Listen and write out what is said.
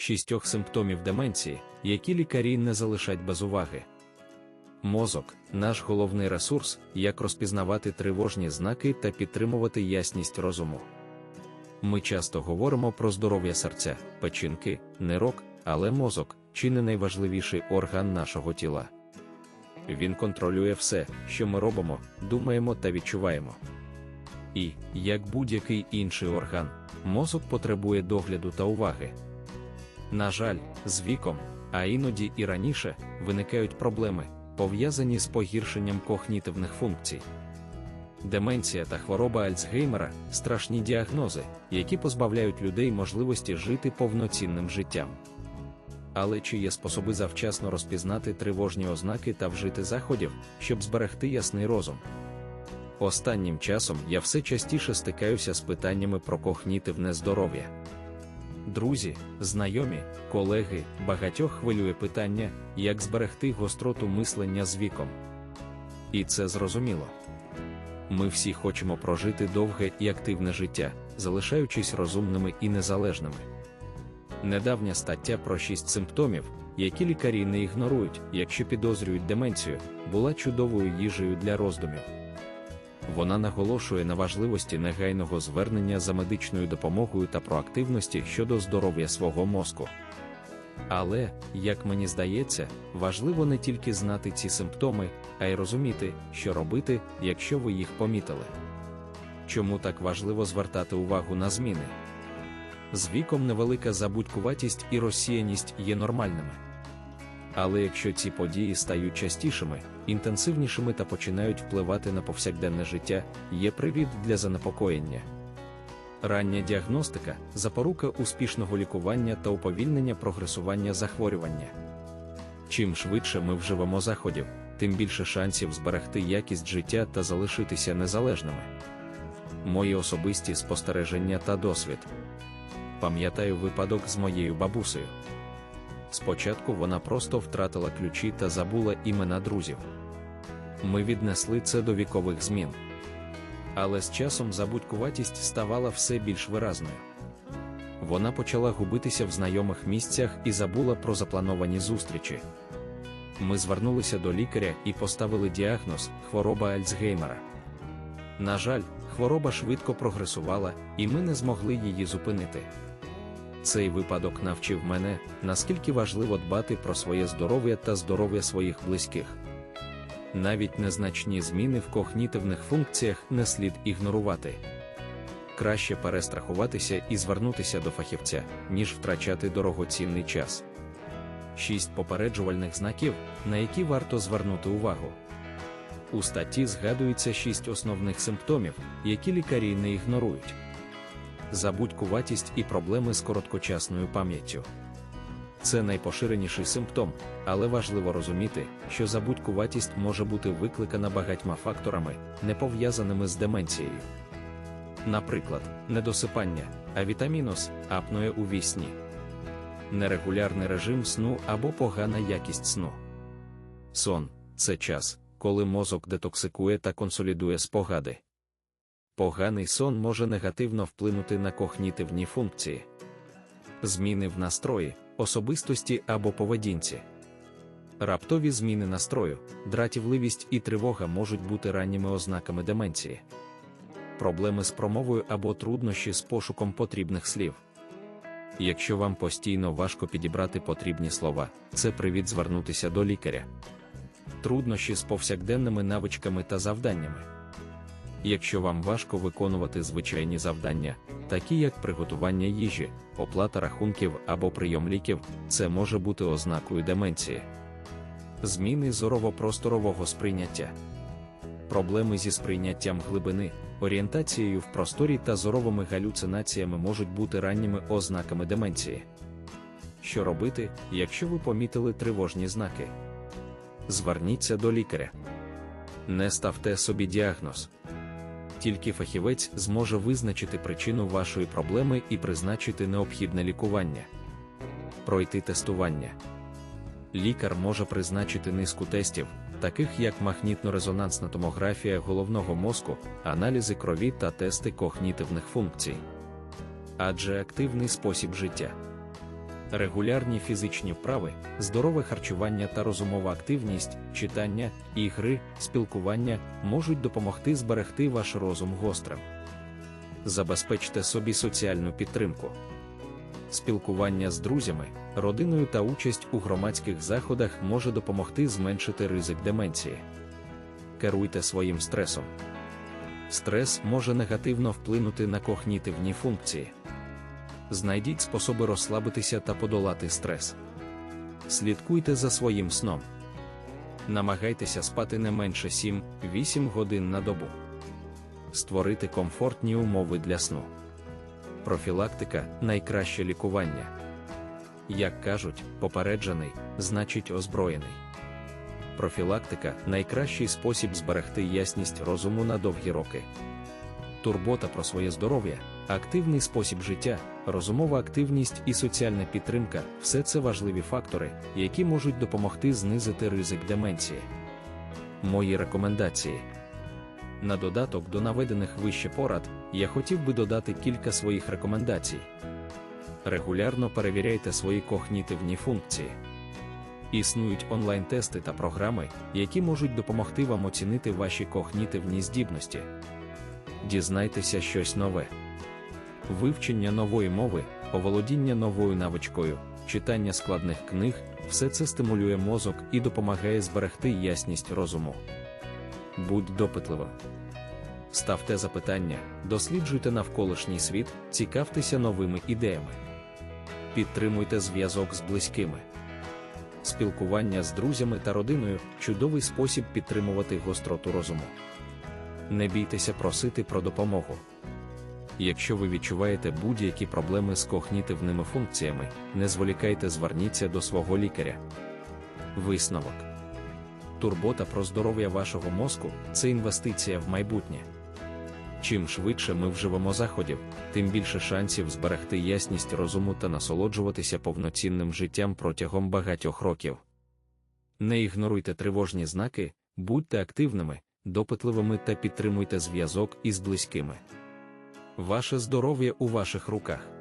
шістьох симптомів деменції, які лікарі не залишать без уваги. Мозок наш головний ресурс, як розпізнавати тривожні знаки та підтримувати ясність розуму. Ми часто говоримо про здоров'я серця, печінки, нирок, але мозок чи не найважливіший орган нашого тіла. Він контролює все, що ми робимо, думаємо та відчуваємо. І, як будь-який інший орган, мозок потребує догляду та уваги. На жаль, з віком, а іноді і раніше, виникають проблеми, пов'язані з погіршенням когнітивних функцій. Деменція та хвороба Альцгеймера страшні діагнози, які позбавляють людей можливості жити повноцінним життям. Але чи є способи завчасно розпізнати тривожні ознаки та вжити заходів, щоб зберегти ясний розум? Останнім часом я все частіше стикаюся з питаннями про когнітивне здоров'я. Друзі, знайомі, колеги, багатьох хвилює питання, як зберегти гостроту мислення з віком. І це зрозуміло. Ми всі хочемо прожити довге і активне життя, залишаючись розумними і незалежними. Недавня стаття про шість симптомів, які лікарі не ігнорують, якщо підозрюють деменцію, була чудовою їжею для роздумів. Вона наголошує на важливості негайного звернення за медичною допомогою та проактивності щодо здоров'я свого мозку. Але, як мені здається, важливо не тільки знати ці симптоми, а й розуміти, що робити, якщо ви їх помітили. Чому так важливо звертати увагу на зміни? З віком невелика забудькуватість і розсіяність є нормальними. Але якщо ці події стають частішими, інтенсивнішими та починають впливати на повсякденне життя, є привід для занепокоєння. Рання діагностика запорука успішного лікування та уповільнення прогресування захворювання. Чим швидше ми вживемо заходів, тим більше шансів зберегти якість життя та залишитися незалежними. Мої особисті спостереження та досвід. Пам'ятаю випадок з моєю бабусею. Спочатку вона просто втратила ключі та забула імена друзів. Ми віднесли це до вікових змін. Але з часом забудькуватість ставала все більш виразною. Вона почала губитися в знайомих місцях і забула про заплановані зустрічі. Ми звернулися до лікаря і поставили діагноз хвороба Альцгеймера. На жаль, хвороба швидко прогресувала, і ми не змогли її зупинити. Цей випадок навчив мене, наскільки важливо дбати про своє здоров'я та здоров'я своїх близьких. Навіть незначні зміни в когнітивних функціях не слід ігнорувати. Краще перестрахуватися і звернутися до фахівця, ніж втрачати дорогоцінний час. Шість попереджувальних знаків, на які варто звернути увагу. У статті згадується шість основних симптомів, які лікарі не ігнорують забудькуватість і проблеми з короткочасною пам'яттю. Це найпоширеніший симптом, але важливо розуміти, що забудькуватість може бути викликана багатьма факторами, не пов'язаними з деменцією. Наприклад, недосипання, авітамінос, апноє у вісні, нерегулярний режим сну або погана якість сну. Сон це час, коли мозок детоксикує та консолідує спогади. Поганий сон може негативно вплинути на когнітивні функції, зміни в настрої, особистості або поведінці. Раптові зміни настрою, дратівливість і тривога можуть бути ранніми ознаками деменції, проблеми з промовою або труднощі з пошуком потрібних слів. Якщо вам постійно важко підібрати потрібні слова, це привід звернутися до лікаря. Труднощі з повсякденними навичками та завданнями. Якщо вам важко виконувати звичайні завдання, такі як приготування їжі, оплата рахунків або прийом ліків, це може бути ознакою деменції. Зміни зорово-просторового сприйняття, проблеми зі сприйняттям глибини, орієнтацією в просторі та зоровими галюцинаціями можуть бути ранніми ознаками деменції. Що робити, якщо ви помітили тривожні знаки? Зверніться до лікаря. Не ставте собі діагноз тільки фахівець зможе визначити причину вашої проблеми і призначити необхідне лікування. Пройти тестування. Лікар може призначити низку тестів, таких як магнітно-резонансна томографія головного мозку, аналізи крові та тести когнітивних функцій. Адже активний спосіб життя. Регулярні фізичні вправи, здорове харчування та розумова активність, читання, ігри, спілкування можуть допомогти зберегти ваш розум гострим. Забезпечте собі соціальну підтримку. Спілкування з друзями, родиною та участь у громадських заходах може допомогти зменшити ризик деменції. Керуйте своїм стресом. Стрес може негативно вплинути на когнітивні функції. Знайдіть способи розслабитися та подолати стрес. Слідкуйте за своїм сном. Намагайтеся спати не менше 7-8 годин на добу. Створити комфортні умови для сну. Профілактика найкраще лікування. Як кажуть, попереджений, значить озброєний. Профілактика найкращий спосіб зберегти ясність розуму на довгі роки. Турбота про своє здоров'я, активний спосіб життя, розумова активність і соціальна підтримка все це важливі фактори, які можуть допомогти знизити ризик деменції. Мої рекомендації. На додаток до наведених вище порад, я хотів би додати кілька своїх рекомендацій. Регулярно перевіряйте свої когнітивні функції. Існують онлайн-тести та програми, які можуть допомогти вам оцінити ваші когнітивні здібності. Дізнайтеся щось нове. Вивчення нової мови, оволодіння новою навичкою, читання складних книг все це стимулює мозок і допомагає зберегти ясність розуму. Будь допитливим. Ставте запитання, досліджуйте навколишній світ, цікавтеся новими ідеями. Підтримуйте зв'язок з близькими. Спілкування з друзями та родиною чудовий спосіб підтримувати гостроту розуму. Не бійтеся просити про допомогу. Якщо ви відчуваєте будь-які проблеми з когнітивними функціями, не зволікайте, зверніться до свого лікаря. Висновок. Турбота про здоров'я вашого мозку це інвестиція в майбутнє. Чим швидше ми вживемо заходів, тим більше шансів зберегти ясність розуму та насолоджуватися повноцінним життям протягом багатьох років. Не ігноруйте тривожні знаки, будьте активними, допитливими та підтримуйте зв'язок із близькими. Ваше здоров'я у ваших руках.